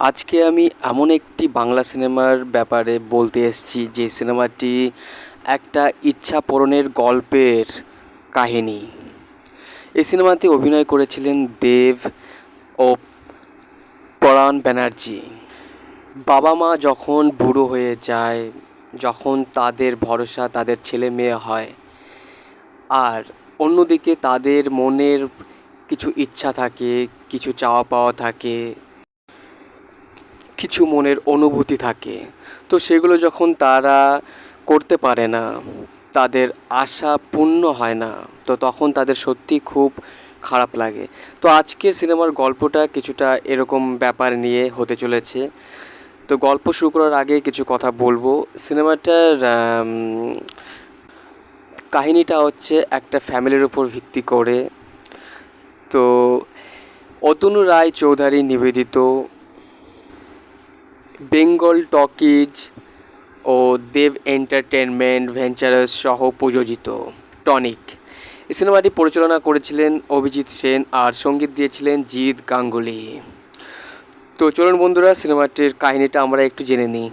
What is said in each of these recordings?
আজকে আমি এমন একটি বাংলা সিনেমার ব্যাপারে বলতে এসেছি, যে সিনেমাটি একটা ইচ্ছা পূরণের গল্পের কাহিনী। এই সিনেমাতে অভিনয় করেছিলেন দেব ও পরাণ ব্যানার্জি। বাবা মা যখন বুড়ো হয়ে যায়, যখন তাদের ভরসা তাদের ছেলে মেয়ে হয়, আর অন্যদিকে তাদের মনের কিছু ইচ্ছা থাকে, কিছু চাওয়া পাওয়া থাকে কিছু মনের অনুভূতি থাকে। তো সেগুলো যখন তারা করতে পারে না, তাদের আশা পূর্ণ হয় না, তো তখন তাদের সত্যি খুব খারাপ লাগে। তো আজকের সিনেমার গল্পটা কিছুটা এরকম ব্যাপার নিয়ে হতে চলেছে। তো গল্প শুরু করার আগে কিছু কথা বলব। সিনেমাটার কাহিনীটা হচ্ছে একটা ফ্যামিলির উপর ভিত্তি করে। তো অতনু রায় চৌধুরী নিবেদিত। বেঙ্গল টকিজ ও দেব এন্টারটেনমেন্ট ভেঞ্চারাস সহ প্রযোজিত টনিক। সিনেমাটি পরিচালনা করেছিলেন অভিজিৎ সেন আর সংগীত দিয়েছিলেন জিৎ গাঙ্গুলি। তো চলুন বন্ধুরা, সিনেমাটির কাহিনীটা আমরা একটু জেনে নিই।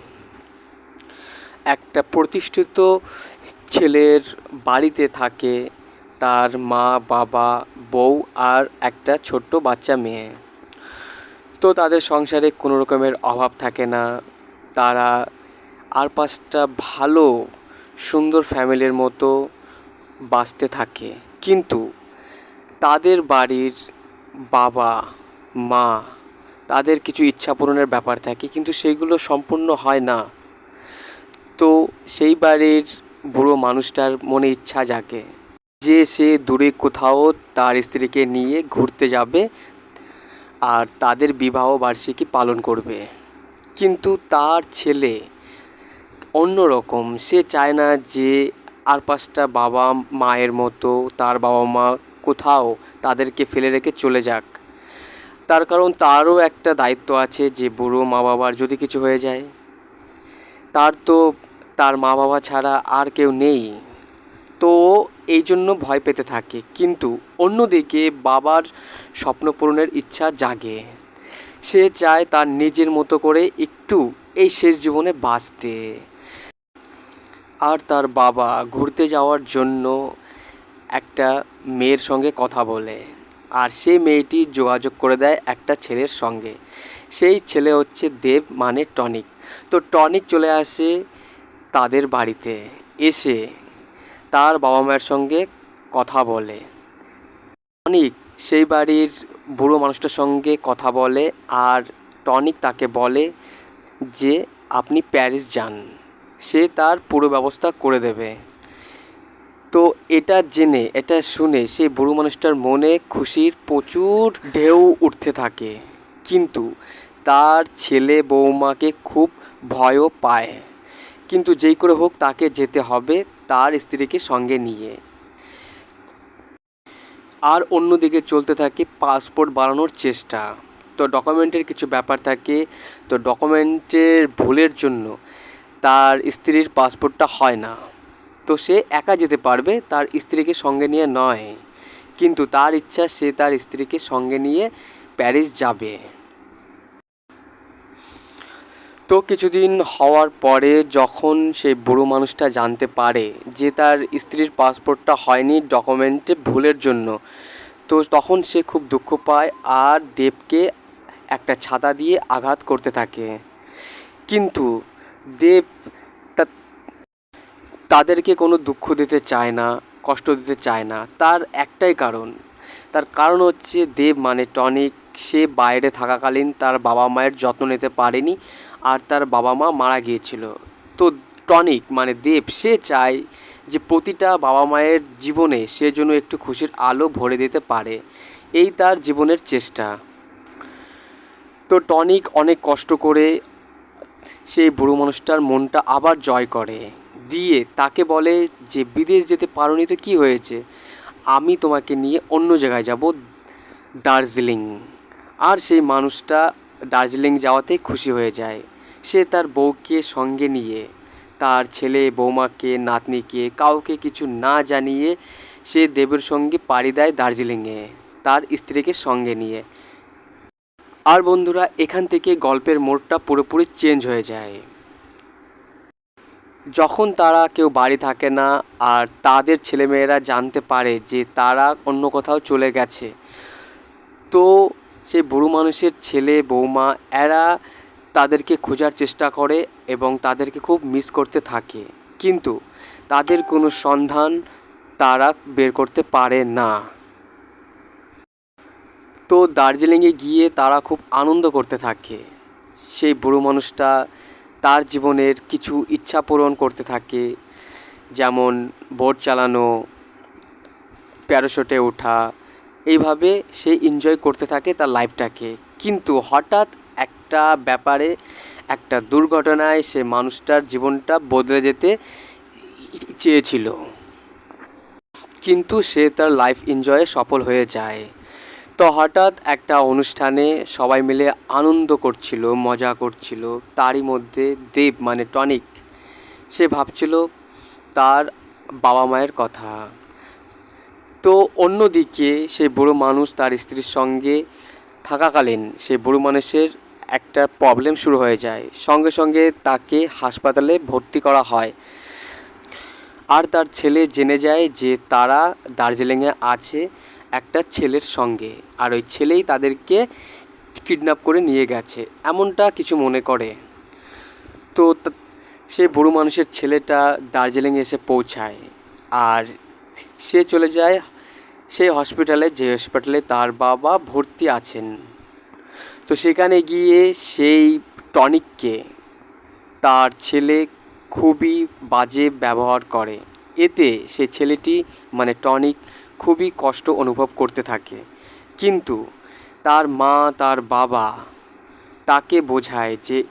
একটা প্রতিষ্ঠিত ছেলের বাড়িতে থাকে তার মা, বাবা, বউ আর একটা ছোট্ট বাচ্চা মেয়ে। তো তাদের সংসারে কোনো রকমের অভাব থাকে না। তারা আর পাঁচটা ভালো, সুন্দর ফ্যামিলির মতো বাঁচতে থাকে। কিন্তু তাদের বাড়ির বাবা, মা, তাদের কিছু ইচ্ছা পূরণের ব্যাপার থাকে, কিন্তু সেগুলো সম্পূর্ণ হয় না। তো সেই বাড়ির বুড়ো মানুষটার মনে ইচ্ছা জাগে যে সে দূরে কোথাও তার স্ত্রীকে নিয়ে ঘুরতে যাবে আর তাদের বিবাহ বার্ষিকী পালন করবে। কিন্তু তার ছেলে অন্যরকম। সে চায় না যে আর পাঁচটা বাবা মায়ের মতো তার বাবা মা কোথাও তাদেরকে ফেলে রেখে চলে যাক। তার কারণ তারও একটা দায়িত্ব আছে যে বুড়ো মা বাবার যদি কিছু হয়ে যায়। তার তো, তার মা বাবা ছাড়া আর কেউ নেই। তো এই জন্য ভয় পেতে থাকে। কিন্তু অন্যদিকে বাবার স্বপ্ন পূরণের ইচ্ছা জাগে। সে চায় তার নিজের মতো করে একটু এই শেষ জীবনে বাঁচতে। আর তার বাবা ঘুরতে যাওয়ার জন্য একটা মেয়ের সঙ্গে কথা বলে। আর সেই মেয়েটি যোগাযোগ করে দেয় একটা ছেলের সঙ্গে। সেই ছেলে হচ্ছে দেব মানে টনিক। তো টনিক চলে আসে তাদের বাড়িতে। এসে তার বাবা মায়ের সঙ্গে কথা বলে। টনিক সেই বাড়ির বুড়ো মানুষটার সঙ্গে কথা বলে আর টনিক তাকে বলে যে, আপনি প্যারিস যান। সে তার পুরো ব্যবস্থা করে দেবে। তো এটা জেনে, এটা শুনে সেই বুড়ো মানুষটার মনে খুশির প্রচুর ঢেউ উঠতে থাকে। কিন্তু তার ছেলে বৌমাকে খুব ভয়ও পায়। কিন্তু যেই করে হোক তাকে যেতে হবে তার স্ত্রীকে সঙ্গে নিয়ে। আর অন্যদিকে চলতে থাকে পাসপোর্ট বানানোর চেষ্টা। তো ডকুমেন্টের কিছু ব্যাপার থাকে। তো ডকুমেন্টের ভুলের জন্য তার স্ত্রীর পাসপোর্টটা হয় না। তো সে একা যেতে পারবে, তার স্ত্রীকে সঙ্গে নিয়ে নয়। কিন্তু তার ইচ্ছা, সে তার স্ত্রীকে সঙ্গে নিয়ে প্যারিস যাবে। তো কিছুদিন হওয়ার পরে যখন সেই বুড়ো মানুষটা জানতে পারে যে তার স্ত্রীর পাসপোর্টটা হয়নি ডকুমেন্টে ভুলের জন্য, তো তখন সে খুব দুঃখ পায় আর দেবকে একটা ছাতা দিয়ে আঘাত করতে থাকে। কিন্তু দেব তাদেরকে কোনো দুঃখ দিতে চায় না, কষ্ট দিতে চায় না। তার একটাই কারণ, তার কারণ হচ্ছে দেব মানে টনিক, সে বাইরে থাকাকালীন তার বাবা মায়ের যত্ন নিতে পারেনি আর তার বাবা মা মারা গিয়েছিল। তো টনিক মানে দেব, সে চায় যে প্রতিটা বাবা মায়ের জীবনে সে যেন একটু খুশির আলো ভরে দিতে পারে। এই তার জীবনের চেষ্টা। তো টনিক অনেক কষ্ট করে সেই বুড়ো মানুষটার মনটা আবার জয় করে। দিয়ে তাকে বলে যে, বিদেশ যেতে পারোনি তো কী হয়েছে? আমি তোমাকে নিয়ে অন্য জায়গায় যাব, দার্জিলিং। আর সেই মানুষটা দার্জিলিং যাওয়াতে খুশি হয়ে যায়। সে তার বউকে সঙ্গে নিয়ে, তার ছেলে বৌমাকে নাতনিকে, কাউকে কিছু না জানিয়ে সে দেবের সঙ্গে পাড়ি দেয় দার্জিলিংয়ে, তার স্ত্রীকে সঙ্গে নিয়ে। আর বন্ধুরা, এখান থেকে গল্পের মোড়টা পুরোপুরি চেঞ্জ হয়ে যায়। যখন তারা কেউ বাড়ি থাকে না আর তাদের ছেলেমেয়েরা জানতে পারে যে তারা অন্য কোথাও চলে গেছে, তো সেই বুড়ো মানুষের ছেলে বৌমা এরা তাদেরকে খোঁজার চেষ্টা করে এবং তাদেরকে খুব মিস করতে থাকে। কিন্তু তাদের কোনো সন্ধান তারা বের করতে পারে না। তো দার্জিলিংয়ে গিয়ে তারা খুব আনন্দ করতে থাকে। সেই বুড়ো মানুষটা তার জীবনের কিছু ইচ্ছা পূরণ করতে থাকে। যেমন বোট চালানো, প্যারাশুটে ওঠা, এইভাবে সে এনজয় করতে থাকে তার লাইফটাকে কিন্তু হঠাৎ একটা ব্যাপারে, একটা দুর্ঘটনায় সে মানুষটার জীবনটা বদলে যেতে চেয়েছিল। কিন্তু সে তার লাইফ এনজয়ে সফল হয়ে যায়। তো হঠাৎ একটা অনুষ্ঠানে সবাই মিলে আনন্দ করছিল, মজা করছিল। তারই মধ্যে দেব মানে টনিক, সে ভাবছিল তার বাবা মায়ের কথা। তো অন্যদিকে সেই বুড়ো মানুষ তার স্ত্রীর সঙ্গে থাকাকালীন সেই বুড়ো মানুষের একটা প্রবলেম শুরু হয়ে যায়। সঙ্গে সঙ্গে তাকে হাসপাতালে ভর্তি করা হয়। আর তার ছেলে জেনে যায় যে তারা দার্জিলিংয়ে আছে একটা ছেলের সঙ্গে। আর ওই ছেলেই তাদেরকে কিডন্যাপ করে নিয়ে গেছে। এমনটা কিছু মনে করে। তো সেই বুড়ো মানুষের ছেলেটা দার্জিলিংয়ে এসে পৌঁছায়। আর সে চলে যায় সেই হসপিটালে যে হসপিটালে তার বাবা ভর্তি আছেন। তো সেখানে গিয়ে সেই টনিককে তার ছেলে খুবই বাজে ব্যবহার করে। এতে সে ছেলেটি মানে টনিক, খুবই কষ্ট অনুভব করতে থাকে। কিন্তু তার মা, তার বাবা তাকে বোঝায় যে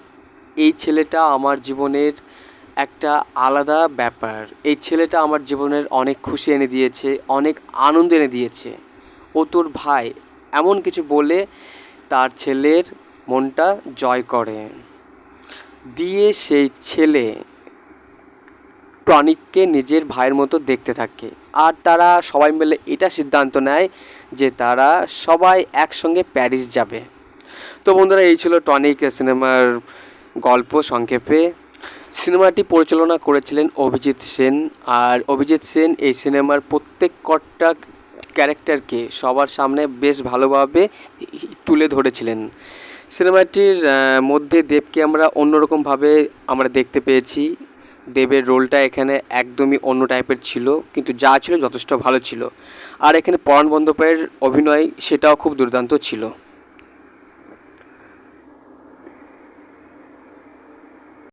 এই ছেলেটা আমার জীবনের একটা আলাদা ব্যাপার। এই ছেলেটা আমার জীবনের অনেক খুশি এনে দিয়েছে, অনেক আনন্দ এনে দিয়েছে। ও তোর ভাই, এমন কিছু বলে তার ছেলের মনটা জয় করে। দিয়ে সেই ছেলে টনিককে নিজের ভাইয়ের মতো দেখতে থাকে। আর তারা সবাই মিলে এটা সিদ্ধান্ত নেয় যে তারা সবাই একসঙ্গে প্যারিস যাবে। তো বন্ধুরা, এই ছিল টনিক সিনেমার গল্প সংক্ষেপে। সিনেমাটি পরিচালনা করেছিলেন অভিজিৎ সেন। আর অভিজিৎ সেন এই সিনেমার প্রত্যেক কটা ক্যারেক্টারকে সবার সামনে বেশ ভালোভাবে তুলে ধরেছিলেন। সিনেমাটির মধ্যে দেবকে আমরা অন্যরকমভাবে আমরা দেখতে পেয়েছি। দেবের রোলটা এখানে একদমই অন্য টাইপের ছিল, কিন্তু যা ছিল যথেষ্ট ভালো ছিল। আর এখানে পরাণ বন্দ্যোপাধ্যায়ের অভিনয় সেটাও খুব দুর্দান্ত ছিল।